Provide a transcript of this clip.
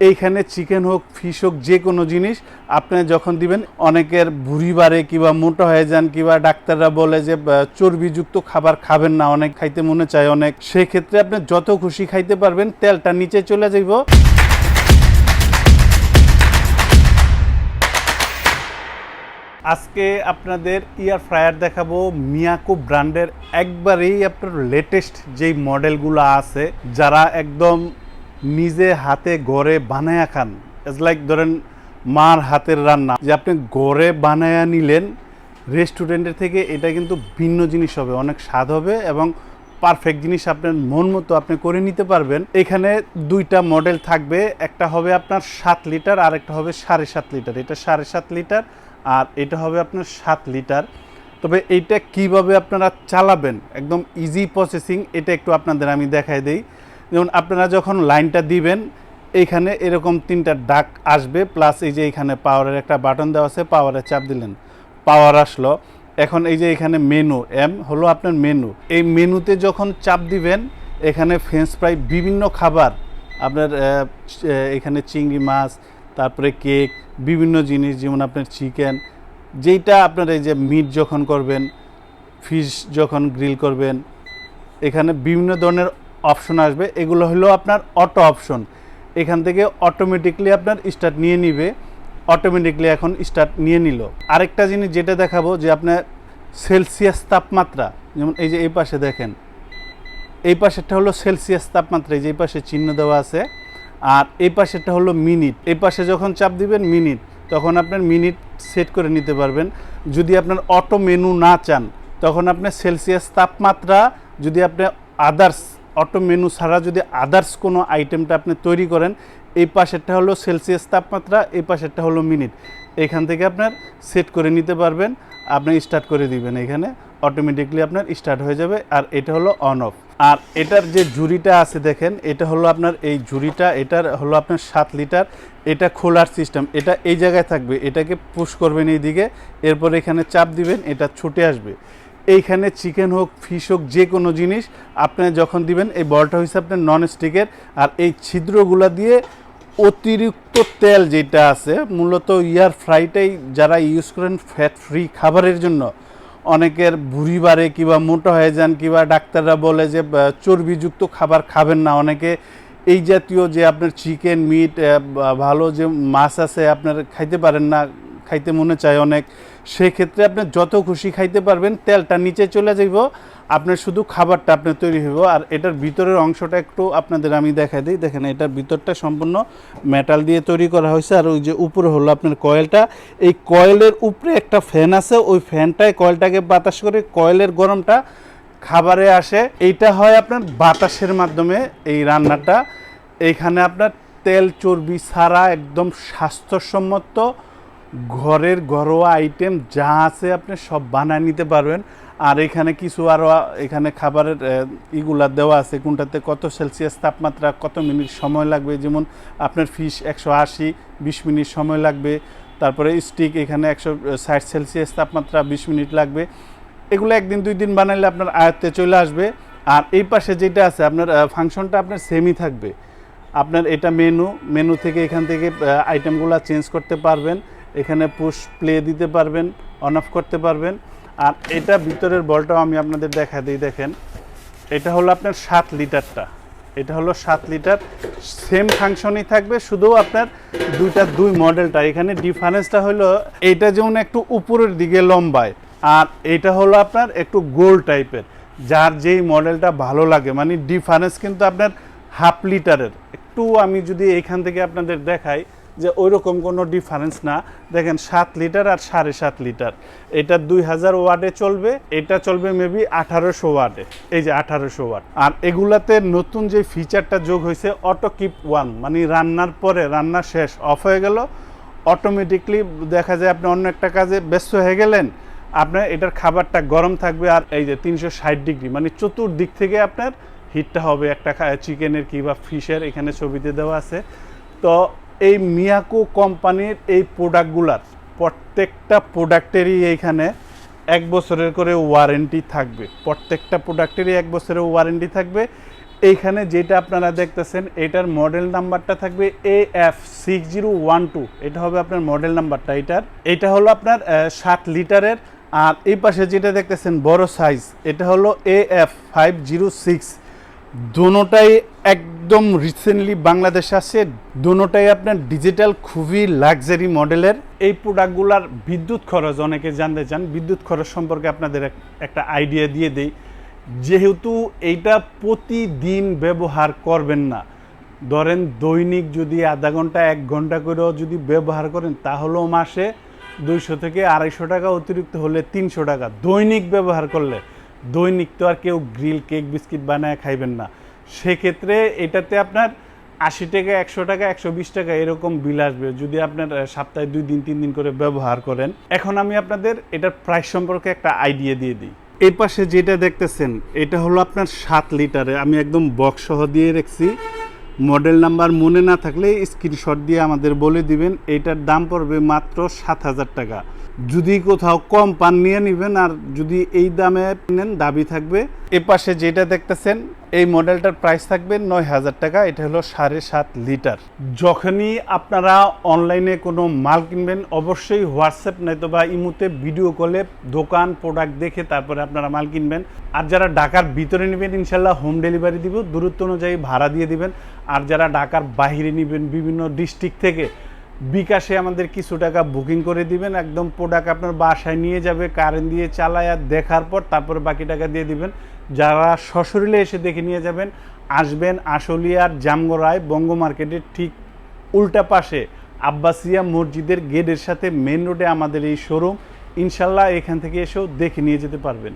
এইখানে চিকেন হোক ফিশ হোক, যে কোনো জিনিস আপনি যখন দিবেন, অনেকের ভুঁড়ি বাড়ে কিংবা মোটা হয়ে যান কিংবা ডাক্তাররা বলে যে চর্বিযুক্ত খাবার খাবেন না। অনেক খাইতে মনে চায় অনেক। সেক্ষেত্রে আপনি যত খুশি খাইতে পারবেন, তেলটা নিচে চলে যাইব। আজকে আপনাদের ইয়ার ফ্রায়ার দেখাবো মিয়াকো ব্র্যান্ডের একবারেই আপনার লেটেস্ট যেই মডেলগুলো আছে, যারা একদম নিজে হাতে গড়ে বানায়া খান। ইটস লাইক ধরেন মার হাতের রান্না। যে আপনি গড়ে বানায়া নিলেন রেস্টুরেন্টের থেকে এটা কিন্তু ভিন্ন জিনিস হবে, অনেক স্বাদ হবে এবং পারফেক্ট জিনিস আপনার মন মতো আপনি করে নিতে পারবেন। এখানে দুইটা মডেল থাকবে, একটা হবে আপনার সাত লিটার আর একটা হবে সাড়ে সাত লিটার এটা সাড়ে সাত লিটার আর এটা হবে আপনার সাত লিটার তবে এইটা কীভাবে আপনারা চালাবেন? একদম ইজি প্রসেসিং এটা একটু আপনাদের আমি দেখাই দেই। যেমন আপনারা যখন লাইনটা দিবেন, এইখানে এরকম তিনটা ডাক আসবে প্লাস এই যে এখানে পাওয়ারের একটা বাটন দেওয়া আছে পাওয়ারে চাপ দিলেন। পাওয়ার আসলো। এখন এই যে এখানে মেনু এম হলো আপনার মেনু এই মেনুতে যখন চাপ দিবেন, এখানে ফ্রেঞ্চ ফ্রাই বিভিন্ন খাবার, আপনার এখানে চিংড়ি মাছ, তারপরে কেক বিভিন্ন জিনিস, যেমন আপনার চিকেন যেইটা আপনার এই যে মিট যখন করবেন ফিশ যখন গ্রিল করবেন, এখানে বিভিন্ন ধরনের অপশন আসবে। এগুলো হলো আপনার অটো অপশন। এখান থেকে অটোমেটিকলি আপনার স্টার্ট নিয়ে নিবে। অটোমেটিকলি এখন স্টার্ট নিয়ে নিল। আরেকটা জিনিস যেটা দেখাবো যে আপনার সেলসিয়াস তাপমাত্রা, যেমন এই যে এই পাশে দেখেন। এই পাশেরটা হলো সেলসিয়াস তাপমাত্রা, এই যে এই পাশে চিহ্ন দেওয়া আছে। আর এই পাশেরটা হলো মিনিট এই পাশে যখন চাপ দিবেন মিনিট তখন আপনার মিনিট সেট করে নিতে পারবেন। যদি আপনার অটো মেনু না চান, তখন আপনি সেলসিয়াস তাপমাত্রা, যদি আপনি আদার্স অটো মেনু ছাড়া যদি আদার্স কোনো আইটেমটা আপনি তৈরি করেন, এই পাশেরটা হলো সেলসিয়াস তাপমাত্রা, এই পাশেরটা হলো মিনিট এখান থেকে আপনার সেট করে নিতে পারবেন, আপনি স্টার্ট করে দিবেন এখানে অটোমেটিকলি আপনার স্টার্ট হয়ে যাবে, আর এটা হলো অন অফ আর এটার যে ঝুড়িটা আছে দেখেন, এটা হলো আপনার এই ঝুড়িটা, এটার হলো আপনার সাত লিটার এটা খোলার সিস্টেম এটা এই জায়গায় থাকবে, এটাকে পুশ করবেন এই দিকে এরপর এখানে চাপ দিবেন, এটা ছুটে আসবে। এইখানে চিকেন হোক ফিশ হোক, যে কোনো জিনিস আপনি যখন দিবেন, এই বলটা হচ্ছে আপনার নন স্টিকের আর এই ছিদ্রগুলা দিয়ে অতিরিক্ত তেল যেটা আছে, মূলত ইয়ার ফ্রাইটাই যারা ইউজ করেন ফ্যাট ফ্রি খাবারের জন্য। অনেকের ভুঁড়ি বাড়ে কিংবা মোটা হয়ে যান কিংবা ডাক্তাররা বলে যে চর্বিযুক্ত খাবার খাবেন না। অনেকে এই জাতীয় যে আপনার চিকেন মিট ভালো যে মাছ আছে, আপনার খাইতে পারেন না খাইতে মনে চায় অনেক। সেক্ষেত্রে আপনি যত খুশি খাইতে পারবেন, তেলটা নিচে চলে যাইব, আপনার শুধু খাবারটা আপনার তৈরি হইব। আর এটার ভিতরের অংশটা একটু আপনাদের আমি দেখাই দিই। দেখেন, এটার ভিতরটা সম্পূর্ণ মেটাল দিয়ে তৈরি করা হয়েছে। আর ওই যে উপরে হলো আপনার কয়েলটা। এই কয়েলের উপরে একটা ফ্যান আছে। ওই ফ্যানটায় কয়েলটাকে বাতাস করে কয়েলের গরমটা খাবারে আসে। এইটা হয় আপনার বাতাসের মাধ্যমে এই রান্নাটা। এইখানে আপনার তেল চর্বি ছাড়া একদম স্বাস্থ্যসম্মত ঘরের ঘরোয়া আইটেম যা আছে আপনি সব বানায় নিতে পারবেন। আর এখানে কিছু আরও এখানে খাবারের ইগুলা দেওয়া আছে কোনটাতে কত সেলসিয়াস তাপমাত্রা, কত মিনিট সময় লাগবে? যেমন আপনার ফিশ একশো আশি, বিশ মিনিট সময় লাগবে। তারপরে স্টিক এখানে একশো ষাট সেলসিয়াস তাপমাত্রা, বিশ মিনিট লাগবে। এগুলো একদিন, দুই দিন বানাইলে আপনার আয়ত্তে চলে আসবে। আর এই পাশে যেটা আছে, আপনার ফাংশনটা আপনার সেমই থাকবে। আপনার এটা মেনু মেনু থেকে এখান থেকে আইটেমগুলো চেঞ্জ করতে পারবেন। এখানে পুশ প্লে দিতে পারবেন অন অফ করতে পারবেন। আর এটা ভিতরের বলটাও আমি আপনাদের দেখা দিই, দেখেন। এটা হলো আপনার সাত লিটারটা। এটা হলো সাত লিটার। সেম ফাংশনই থাকবে, শুধু আপনার দুইটা, দুই মডেলটা এখানে ডিফারেন্সটা হলো এইটা যেমন একটু উপরের দিকে লম্বায়, আর এটা হলো আপনার একটু গোল টাইপের যার যেই মডেলটা ভালো লাগে মানে ডিফারেন্স কিন্তু আপনার হাফ লিটারের। একটু আমি যদি এখান থেকে আপনাদের দেখাই যে ওই রকম কোনো ডিফারেন্স না। দেখেন সাত লিটার আর সাড়ে সাত লিটার এটা দুই হাজার ওয়ার্ডে চলবে, এটা চলবে মেবি আঠারোশো ওয়ার্ডে এই যে আঠারোশো ওয়ার্ড আর এগুলাতে নতুন যে ফিচারটা যোগ হয়েছে অটো কিপ ওয়ান মানে রান্নার পরে, রান্না শেষ অফ হয়ে গেল। অটোমেটিকলি দেখা যায় আপনি অন্য একটা কাজে ব্যস্ত হয়ে গেলেন, আপনার এটার খাবারটা গরম থাকবে আর এই যে তিনশো ষাট ডিগ্রি মানে চতুর্দিক থেকে আপনার হিটটা হবে। একটা চিকেনের কি বা ফিশের এখানে ছবিতে দেওয়া আছে। তো এই মিয়াকো কোম্পানির এই প্রোডাক্টগুলার প্রত্যেকটা প্রোডাক্টেরই এইখানে এক বছরের করে ওয়ারেন্টি থাকবে। প্রত্যেকটা প্রোডাক্টেরই এক বছরের ওয়ারেন্টি থাকবে। এইখানে যেটা আপনারা দেখতেছেন, এটার মডেল নাম্বারটা থাকবে A F six zero one two এটা হবে আপনার মডেল নাম্বারটা এটার। এটা হলো আপনার সাত লিটারের। আর এই পাশে যেটা দেখতেছেন, বড় সাইজ এটা হলো A F five zero six দোনোটাই একদম রিসেন্টলি বাংলাদেশে আসছে দোনোটাই আপনার ডিজিটাল খুবই লাক্সারি মডেলের এই প্রোডাক্টগুলার বিদ্যুৎ খরচ, অনেকে জানতে চান, বিদ্যুৎ খরচ সম্পর্কে আপনাদের একটা আইডিয়া দিয়ে দেই। যেহেতু এইটা প্রতিদিন ব্যবহার করবেন না, ধরেন দৈনিক যদি আধা ঘণ্টা, এক ঘণ্টা করেও যদি ব্যবহার করেন, তাহলেও মাসে দুইশো থেকে আড়াইশো টাকা অতিরিক্ত হলে তিনশো টাকা। দৈনিক ব্যবহার করলে দৈনিক তো আর কেউ গ্রিল কেক, বিস্কিট বানায় খাইবেন না। সেক্ষেত্রে এটাতে আপনার আশি টাকা, একশো টাকা, একশো বিশ টাকা এরকম বিল আসবে। যদি আপনার সপ্তাহে দুই দিন, তিন দিন করে ব্যবহার করেন। এখন আমি আপনাদের এটার প্রাইস সম্পর্কে একটা আইডিয়া দিয়ে দিই। এই পাশে যেটা দেখতেছেন, এটা হলো আপনার সাত লিটারে। আমি একদম বক্স সহ দিয়ে রেখেছি। মডেল নাম্বার মনে না থাকলে স্ক্রিনশট দিয়ে আমাদের বলে দিবেন। এটার দাম পড়বে মাত্র সাত হাজার টাকা। যদি কোথাও কম পান নিয়ে নেবেন আর যদি এই দামে নেন দাবি থাকবে। এ পাশে যেটা দেখতেছেন এই মডেলটার প্রাইস থাকবে নয় হাজার টাকা এটা হলো সাড়ে সাত লিটার। যখনই আপনারা অনলাইনে কোনো মাল কিনবেন অবশ্যই হোয়াটসঅ্যাপ নয়তো বা ইমুতে ভিডিও কলে দোকান প্রোডাক্ট দেখে তারপরে আপনারা মাল কিনবেন। আর যারা ঢাকার ভিতরে নেবেন ইনশাল্লাহ হোম ডেলিভারি দিব দূরত্ব অনুযায়ী ভাড়া দিয়ে দিবেন। আর যারা ঢাকার বাইরে নেবেন বিভিন্ন ডিস্ট্রিক্ট থেকে বিকাশে আমাদের কিছু টাকা বুকিং করে দিবেন, একদম প্রোডাক্ট আপনার বাসায় নিয়ে যাবে কারেন্ট দিয়ে চালায় আর দেখার পর তারপরে বাকি টাকা দিয়ে দিবেন। যারা সশরীরে এসে দেখে নিয়ে যাবেন, আসবেন আশুলিয়ার জামগড়ায়, বঙ্গ মার্কেটের ঠিক উল্টা পাশে আব্বাসিয়া মসজিদের গেটের সাথে মেন রোডে আমাদের এই শোরুম ইনশাল্লাহ এখান থেকে এসেও দেখে নিয়ে যেতে পারবেন।